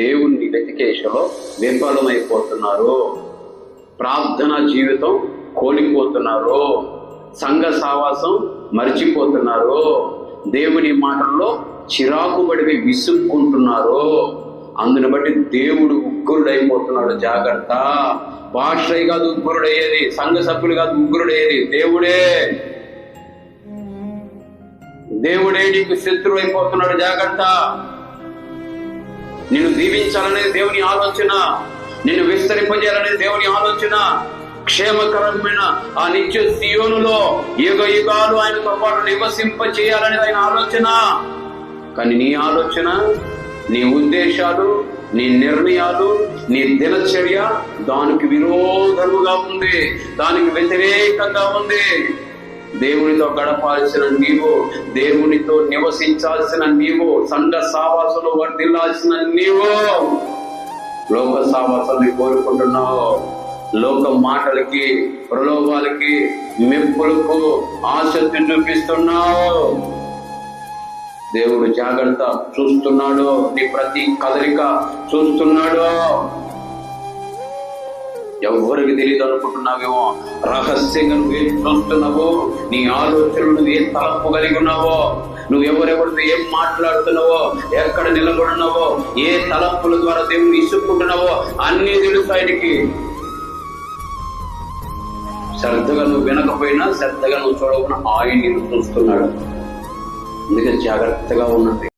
దేవుణ్ణి వెతికేషలో విఫలమైపోతున్నారు ప్రార్థన జీవితం కోల్పోతున్నారు. సంఘ సావాసం మర్చిపోతున్నారు. దేవుని మాటల్లో చిరాకు పడివి విసుక్కుంటున్నారు. అందుని బట్టి దేవుడు ఉగ్రుడైపోతున్నాడు. జాగ్రత్త. భాషయ్య కాదు ఉగ్రుడయ్యేది. సంఘ సభ్యులు కాదు ఉగ్రుడయ్యేది. దేవుడే. దేవుడే నీకు శత్రువు అయిపోతున్నాడు జాగ్రత్త. నిన్ను దీవించాలనేది దేవుని ఆలోచన నిన్ను విస్తరింపజేయాలనేది దేవుని ఆలోచన క్షేమకరమైన ఆ నిత్య సియోనులో యుగ యుగాలు ఆయనతో పాటు నివసింప చేయాలనేది ఆయన ఆలోచన. కానీ నీ ఆలోచన నీ ఉద్దేశాలు నీ నిర్ణయాలు నీ దినచర్య దానికి విరోధముగా ఉంది దానికి వ్యతిరేకంగా ఉంది. దేవునితో గడపాల్సిన నీవు దేవునితో నివసించాల్సిన నీవు సంఘ సావాసంలో వర్తిల్లాల్సిన నీవు. లోక సావాసాన్ని కోరుకుంటున్నావు. లోక మాటలకి ప్రలోభాలకి మెప్పులకు ఆసక్తి చూపిస్తున్నావు. దేవుడు జాగ్రత్త చూస్తున్నాడు. నీ ప్రతి కదలిక చూస్తున్నాడు. ఎవరికి తెలియదు అనుకుంటున్నావేమో రహస్యంగా నువ్వేం చూస్తున్నావో? నీ ఆలోచనలు నువ్వు ఏం తలపు కలిగి ఉన్నావో? నువ్వెవరెవరితో ఏం మాట్లాడుతున్నావో? ఎక్కడ నిలబడున్నావో? ఏ తలంపుల ద్వారా దేవుని ఇసుక్కుంటున్నావో? అన్ని తెలుసు ఆయనకి. శ్రద్ధగా నువ్వు వినకపోయినా శ్రద్ధగా నువ్వు చూడకుండా ఆయన నిన్ను చూస్తున్నాడు. అందుకే జాగ్రత్తగా ఉన్నది